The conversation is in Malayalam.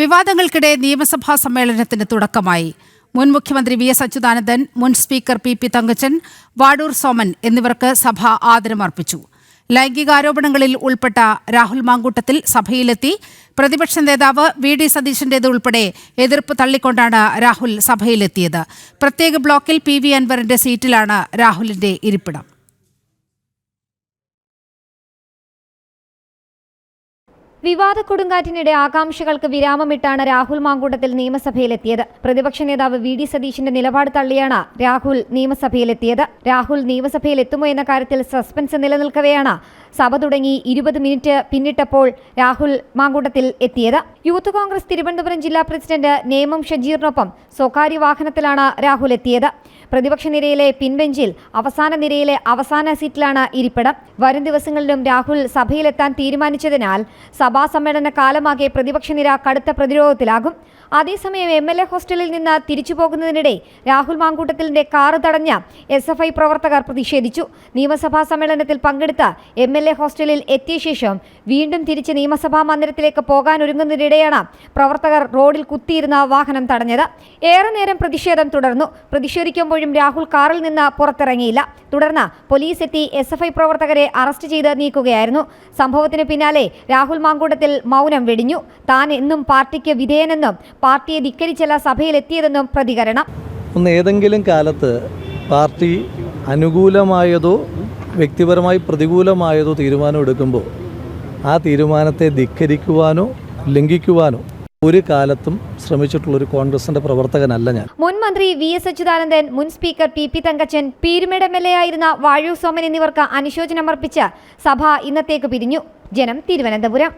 വിവാദങ്ങൾക്കിടെ നിയമസഭാ സമ്മേളനത്തിന് തുടക്കമായി. മുൻ മുഖ്യമന്ത്രി വി എസ് അച്യുതാനന്ദൻ മുൻ speaker P P Thankachan Vazhoor Soman എന്നിവർക്ക് സഭ ആദരമർപ്പിച്ചു. ലൈംഗികാരോപണങ്ങളിൽ ഉൾപ്പെട്ട രാഹുൽ മാങ്കൂട്ടത്തിൽ സഭയിലെത്തി. പ്രതിപക്ഷ നേതാവ് വി ഡി സതീശന്റേത് ഉൾപ്പെടെ എതിർപ്പ് തള്ളിക്കൊണ്ടാണ് രാഹുൽ സഭയിലെത്തിയത്. പ്രത്യേക ബ്ലോക്കിൽ പി വി അൻവറിന്റെ സീറ്റിലാണ് രാഹുലിന്റെ ഇരിപ്പിടം. വിവാദ കൊടുങ്കാറ്റിനിടെ ആകാംക്ഷകൾക്ക് വിരാമമിട്ടാണ് രാഹുൽ മാങ്കൂട്ടത്തിൽ നിയമസഭയിലെത്തിയത്. പ്രതിപക്ഷ നേതാവ് വി ഡി സതീശിന്റെ നിലപാട് തള്ളിയാണ് രാഹുൽ നിയമസഭയിലെത്തിയത്. രാഹുൽ നിയമസഭയിൽ എത്തുമോ എന്ന കാര്യത്തിൽ സസ്പെൻസ് നിലനിൽക്കവെയാണ് സഭ തുടങ്ങി ഇരുപത് മിനിറ്റ് പിന്നിട്ടപ്പോൾ രാഹുൽ മാങ്കൂട്ടത്തിൽ എത്തിയത്. യൂത്ത് കോൺഗ്രസ് തിരുവനന്തപുരം ജില്ലാ പ്രസിഡന്റ് നേമം ഷജീറിനൊപ്പം സ്വകാര്യ വാഹനത്തിലാണ് രാഹുൽ എത്തിയത്. പ്രതിപക്ഷ നിരയിലെ പിൻബെഞ്ചിൽ അവസാന നിരയിലെ അവസാന സീറ്റിലാണ് ഇരിപ്പിടം. വരും ദിവസങ്ങളിലും രാഹുൽ സഭയിലെത്താൻ തീരുമാനിച്ചതിനാൽ സഭാ സമ്മേളന കാലമാകെ പ്രതിപക്ഷ നിര കടുത്ത പ്രതിരോധത്തിലാകും. അതേസമയം എം എൽ എ ഹോസ്റ്റലിൽ നിന്ന് തിരിച്ചു പോകുന്നതിനിടെ രാഹുൽ മാങ്കൂട്ടത്തിലിന്റെ കാറ് തടഞ്ഞ എസ് എഫ് ഐ പ്രവർത്തകർ പ്രതിഷേധിച്ചു. നിയമസഭാ സമ്മേളനത്തിൽ പങ്കെടുത്ത എം എൽ എ ഹോസ്റ്റലിൽ എത്തിയ ശേഷം വീണ്ടും തിരിച്ച് നിയമസഭാ മന്ദിരത്തിലേക്ക് പോകാനൊരുങ്ങുന്നതിനിടെയാണ് പ്രവർത്തകർ റോഡിൽ കുത്തിയിരുന്ന വാഹനം തടഞ്ഞത്. ഏറെ നേരം പ്രതിഷേധം തുടർന്നു. പ്രതിഷേധിക്കുമ്പോഴും രാഹുൽ കാറിൽ നിന്ന് പുറത്തിറങ്ങിയില്ല. തുടർന്ന് പോലീസ് എത്തി എസ് എഫ് ഐ പ്രവർത്തകരെ അറസ്റ്റ് ചെയ്ത് നീക്കുകയായിരുന്നു. സംഭവത്തിന് പിന്നാലെ രാഹുൽ മാങ്കൂട്ടത്തിൽ മൗനം വെടിഞ്ഞു. താൻ എന്നും പാർട്ടിക്ക് വിധേയനെന്നും പാർട്ടിയെ ധിക്കരിച്ചല്ല സഭയിലെത്തിയതെന്നും പ്രതികരണം. ഒന്ന് ഏതെങ്കിലും കാലത്ത് പാർട്ടി അനുകൂലമായതോ വ്യക്തിപരമായി പ്രതികൂലമായതോ തീരുമാനം എടുക്കുമ്പോൾ ആ തീരുമാനത്തെ ധിക്കരിക്കുവാനോ ലംഘിക്കുവാനോ ഒരു കാലത്തും ശ്രമിച്ചിട്ടുള്ള ഒരു കോൺഗ്രസിന്റെ പ്രവർത്തകനല്ല ഞാൻ. മുൻ മന്ത്രി വി എസ് അച്യുതാനന്ദൻ മുൻ speaker P P Thankachan Peermade M L A ആയിരുന്ന വാഴൂർ സോമൻ എന്നിവർക്ക് അനുശോചനമർപ്പിച്ച് സഭ ഇന്നത്തേക്ക് പിരിഞ്ഞു. ജനം തിരുവനന്തപുരം.